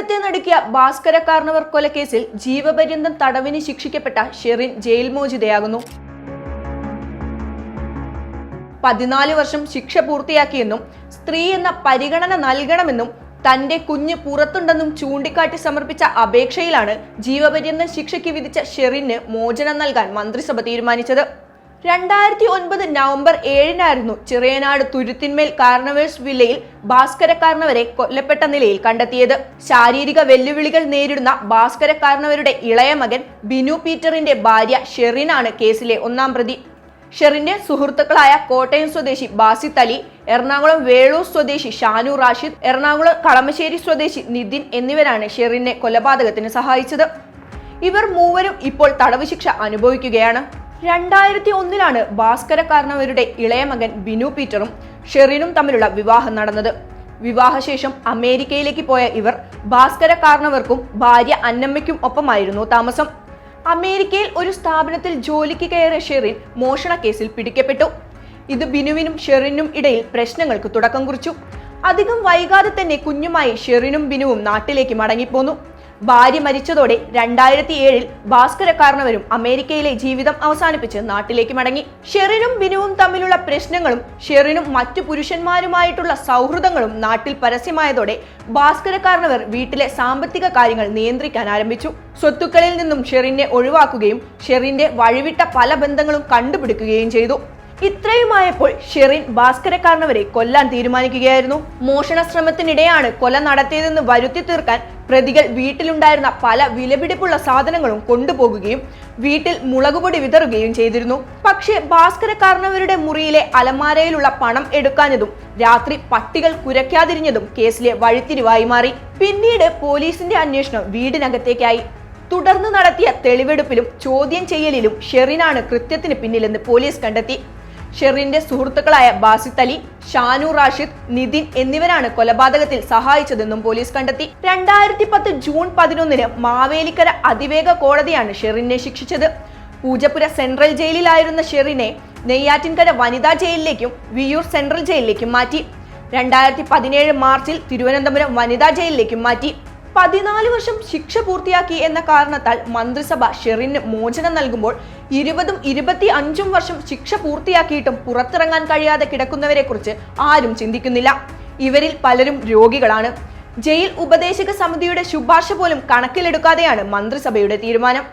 കേരളത്തെ നടുക്കിയ ഭാസ്കര കാർണവർ കൊലക്കേസിൽ ജീവപര്യന്തം തടവിന് ശിക്ഷിക്കപ്പെട്ട ഷെറിൻ ജയിൽ മോചിതയാകുന്നു. പതിനാല് വർഷം ശിക്ഷ പൂർത്തിയാക്കിയെന്നും സ്ത്രീ എന്ന പരിഗണന നൽകണമെന്നും തന്റെ കുഞ്ഞ് പുറത്തുണ്ടെന്നും ചൂണ്ടിക്കാട്ടി സമർപ്പിച്ച അപേക്ഷയിലാണ് ജീവപര്യന്തം ശിക്ഷയ്ക്ക് വിധിച്ച ഷെറിന് മോചനം നൽകാൻ മന്ത്രിസഭ തീരുമാനിച്ചത്. രണ്ടായിരത്തി ഒൻപത് നവംബർ ഏഴിനായിരുന്നു ചിറയനാട് തുരുത്തിന്മേൽ കാർണവേഴ്സ് വില്ലയിൽ ഭാസ്കരക്കാരനവരെ കൊല്ലപ്പെട്ട നിലയിൽ കണ്ടെത്തിയത്. ശാരീരിക വെല്ലുവിളികൾ നേരിടുന്ന ഭാസ്കരക്കാരനവരുടെ ഇളയ മകൻ ബിനു പീറ്ററിന്റെ ഭാര്യ ഷെറിനാണ് കേസിലെ ഒന്നാം പ്രതി. ഷെറിന്റെ സുഹൃത്തുക്കളായ കോട്ടയം സ്വദേശി ബാസിത്ത് അലി എറണാകുളം വേളൂർ സ്വദേശി ഷാനു റാഷിദ് എറണാകുളം കളമശ്ശേരി സ്വദേശി നിതിൻ എന്നിവരാണ് ഷെറിനെ കൊലപാതകത്തിന് സഹായിച്ചത്. ഇവർ മൂവരും ഇപ്പോൾ തടവ് ശിക്ഷ അനുഭവിക്കുകയാണ്. രണ്ടായിരത്തി ഒന്നിലാണ് ഭാസ്കര കാരണവരുടെ ഇളയ മകൻ ബിനു പീറ്ററും ഷെറിനും തമ്മിലുള്ള വിവാഹം നടന്നത്. വിവാഹശേഷം അമേരിക്കയിലേക്ക് പോയ ഇവർ ഭാസ്കര കാരണവർക്കും ഭാര്യ അന്നമ്മയ്ക്കും ഒപ്പമായിരുന്നു താമസം. അമേരിക്കയിൽ ഒരു സ്ഥാപനത്തിൽ ജോലിക്ക് കയറിയ ഷെറിൻ മോഷണ കേസിൽ പിടിക്കപ്പെട്ടു. ഇത് ബിനുവിനും ഷെറിനും ഇടയിൽ പ്രശ്നങ്ങൾക്ക് തുടക്കം കുറിച്ചു. അധികം വൈകാതെ തന്നെ കുഞ്ഞുമായി ഷെറിനും ബിനുവും നാട്ടിലേക്ക് മടങ്ങിപ്പോന്നു. ഭാര്യ മരിച്ചതോടെ രണ്ടായിരത്തി ഏഴിൽ ഭാസ്കരക്കാരനവരും അമേരിക്കയിലെ ജീവിതം അവസാനിപ്പിച്ച് നാട്ടിലേക്ക് മടങ്ങി. ഷെറിനും ബിനുവും തമ്മിലുള്ള പ്രശ്നങ്ങളും ഷെറിനും മറ്റു പുരുഷന്മാരുമായിട്ടുള്ള സൗഹൃദങ്ങളും നാട്ടിൽ പരസ്യമായതോടെ ഭാസ്കരക്കാരനവർ വീട്ടിലെ സാമ്പത്തിക കാര്യങ്ങൾ നിയന്ത്രിക്കാൻ ആരംഭിച്ചു. സ്വത്തുക്കളിൽ നിന്നും ഷെറിനെ ഒഴിവാക്കുകയും ഷെറിന്റെ വഴിവിട്ട പല ബന്ധങ്ങളും കണ്ടുപിടിക്കുകയും ചെയ്തു. ഇത്രയുമായപ്പോൾ ഷെറിൻ ഭാസ്കരക്കാരനവരെ കൊല്ലാൻ തീരുമാനിക്കുകയായിരുന്നു. മോഷണ ശ്രമത്തിനിടെയാണ് കൊല നടത്തിയതെന്ന് വരുത്തി തീർക്കാൻ പ്രതികൾ വീട്ടിലുണ്ടായിരുന്ന പല വിലപിടിപ്പുള്ള സാധനങ്ങളും കൊണ്ടുപോകുകയും വീട്ടിൽ മുളകുപൊടി വിതറുകയും ചെയ്തിരുന്നു. പക്ഷേ ഭാസ്കരക്കാരനവരുടെ മുറിയിലെ അലമാരയിലുള്ള പണം എടുക്കാഞ്ഞതും രാത്രി പട്ടികൾ കുരയ്ക്കാതിരിഞ്ഞതും കേസിലെ വഴിത്തിരിവായി മാറി. പിന്നീട് പോലീസിന്റെ അന്വേഷണം വീടിനകത്തേക്കായി. തുടർന്ന് നടത്തിയ തെളിവെടുപ്പിലും ചോദ്യം ചെയ്യലിലും ഷെറിനാണ് കൃത്യത്തിന് പിന്നിലെന്ന് പോലീസ് കണ്ടെത്തി. ഷെറിന്റെ സുഹൃത്തുക്കളായ ബാസിത്ത് അലി ഷാനു റാഷിദ് നിതിൻ എന്നിവരാണ് കൊലപാതകത്തിൽ സഹായിച്ചതെന്നും പോലീസ് കണ്ടെത്തി. രണ്ടായിരത്തി പത്ത് ജൂൺ പതിനൊന്നിന് മാവേലിക്കര അതിവേഗ കോടതിയാണ് ഷെറിനെ ശിക്ഷിച്ചത്. പൂജപ്പുര സെൻട്രൽ ജയിലിലായിരുന്ന ഷെറിനെ നെയ്യാറ്റിൻകര വനിതാ ജയിലിലേക്കും വിയൂർ സെൻട്രൽ ജയിലിലേക്കും മാറ്റി. രണ്ടായിരത്തി പതിനേഴ് മാർച്ചിൽ തിരുവനന്തപുരം വനിതാ ജയിലിലേക്കും മാറ്റി. പതിനാല് വർഷം ശിക്ഷ പൂർത്തിയാക്കി എന്ന കാരണത്താൽ മന്ത്രിസഭ ഷെറിന് മോചനം നൽകുമ്പോൾ ഇരുപതും ഇരുപത്തി അഞ്ചും വർഷം ശിക്ഷ പൂർത്തിയാക്കിയിട്ടും പുറത്തിറങ്ങാൻ കഴിയാതെ കിടക്കുന്നവരെ കുറിച്ച് ആരും ചിന്തിക്കുന്നില്ല. ഇവരിൽ പലരും രോഗികളാണ്. ജയിൽ ഉപദേശക സമിതിയുടെ ശുപാർശ പോലും കണക്കിലെടുക്കാതെയാണ് മന്ത്രിസഭയുടെ തീരുമാനം.